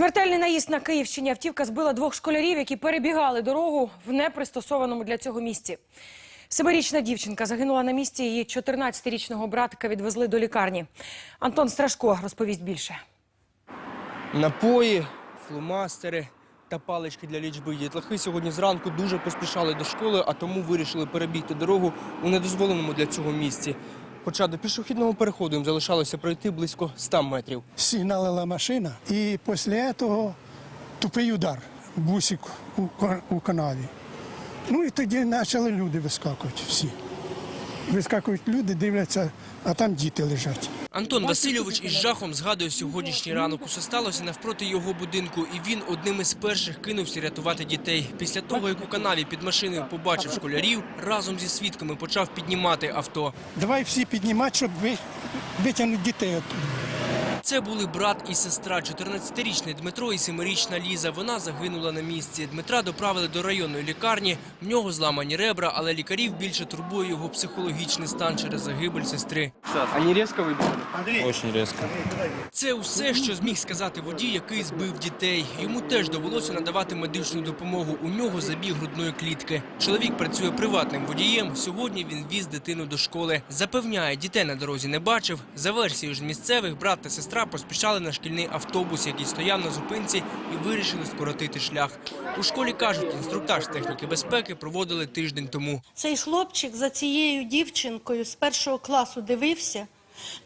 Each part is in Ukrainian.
Смертельний наїзд на Київщині. Автівка збила двох школярів, які перебігали дорогу в непристосованому для цього місці. Семирічна дівчинка загинула на місці. Її 14-річного братика відвезли до лікарні. Антон Страшко розповість більше. Напої, фломастери та палички для лічби. Дітлахи сьогодні зранку дуже поспішали до школи, а тому вирішили перебігти дорогу у недозволеному для цього місці. Хоча до пішохідного переходу їм залишалося пройти близько 100 метрів. сигналила машина, і після цього тупий удар бусик у канаві. Ну і тоді почали люди вискакувати всі. Вискакують люди, дивляться, а там діти лежать. Антон Васильович із жахом згадує сьогоднішній ранок. Усе сталося навпроти його будинку, і він одним із перших кинувся рятувати дітей. Після того, як у канаві під машиною побачив школярів, разом зі свідками почав піднімати авто. Давай всі піднімати, щоб ви, витягнути дітей оттуда. Це були брат і сестра, 14-річний Дмитро і 7-річна Ліза. Вона загинула на місці. Дмитра доправили до районної лікарні. В нього зламані ребра, але лікарів більше турбує його психологічний стан через загибель сестри. Ані різко вибухнули? Очень резко. Це усе, що зміг сказати водій, який збив дітей. Йому теж довелося надавати медичну допомогу. У нього забіг грудної клітки. Чоловік працює приватним водієм. Сьогодні він віз дитину до школи. Запевняє, дітей на дорозі не бачив. За версією ж місцевих, брат та сестра поспішали на шкільний автобус, який стояв на зупинці, і вирішили скоротити шлях. У школі кажуть, інструктаж з техніки безпеки проводили тиждень тому. Цей хлопчик за цією дівчинкою з першого класу дивився,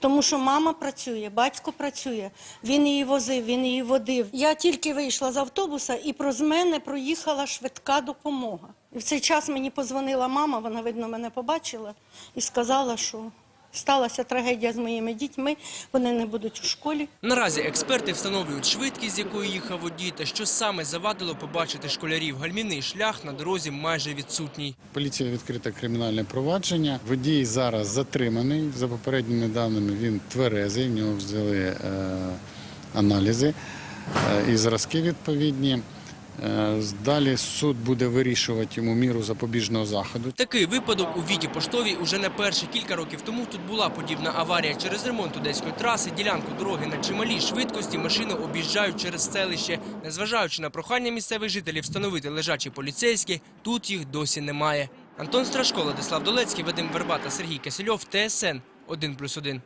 тому що мама працює, батько працює. Він її возив, він її водив. Я тільки вийшла з автобуса і проз мене проїхала швидка допомога. І в цей час мені позвонила мама, вона, видно, мене побачила і сказала, що сталася трагедія з моїми дітьми, вони не будуть у школі. Наразі експерти встановлюють швидкість, з якою їхав водій, та що саме завадило побачити школярів. Гальмівний шлях на дорозі майже відсутній. Поліція відкрита кримінальне провадження. Водій зараз затриманий. За попередніми даними він тверезий. В нього взяли е, аналізи е, і зразки відповідні. Е, далі суд буде вирішувати йому міру запобіжного заходу. Такий випадок у Віті Поштовій уже не перший. Кілька років тому тут була подібна аварія. Через ремонт одеської траси ділянку дороги на чималій швидкості машини об'їжджають через селище. Незважаючи на прохання місцевих жителів встановити лежачі поліцейські, тут їх досі немає. Антон Страшко, Владислав Долецький, Вадим Верба та Сергій Кисельов, ТСН 1+,1.